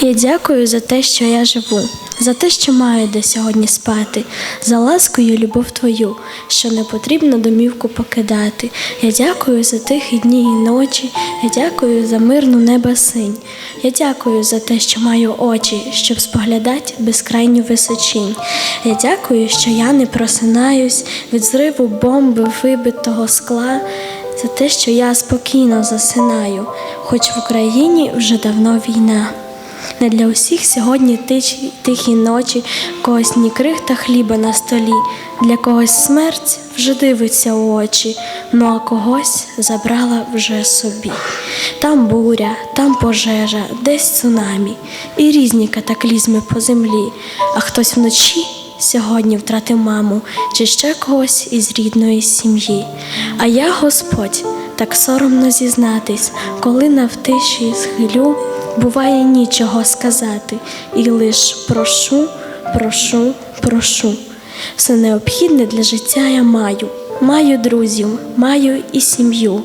Я дякую за те, що я живу, за те, що маю де сьогодні спати, за ласку і любов твою, що не потрібно домівку покидати. Я дякую за тихі дні і ночі, я дякую за мирну неба синь. Я дякую за те, що маю очі, щоб споглядати безкрайню височинь. Я дякую, що я не просинаюсь від зриву бомби, вибитого скла. За те, що я спокійно засинаю, хоч в Україні вже давно війна. Не для усіх сьогодні тиші, тихі ночі, когось ні крихта хліба на столі, для когось смерть вже дивиться у очі, ну а когось забрала вже собі. Там буря, там пожежа, десь цунамі, і різні катаклізми по землі, а хтось вночі сьогодні втратив маму чи ще когось із рідної сім'ї. А я, Господь, так соромно зізнатись, коли навтиші схилю, буває нічого сказати, і лиш прошу, прошу, прошу. Все необхідне для життя я маю. Маю друзів, маю і сім'ю.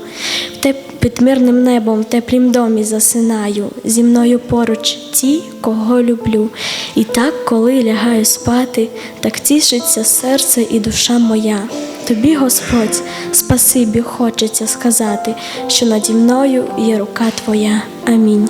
В те під мирним небом в теплім домі засинаю. Зі мною поруч ті, кого люблю. І так, коли лягаю спати, так тішиться серце і душа моя. Тобі, Господь, спасибі хочеться сказати, що наді мною є рука Твоя. Амінь.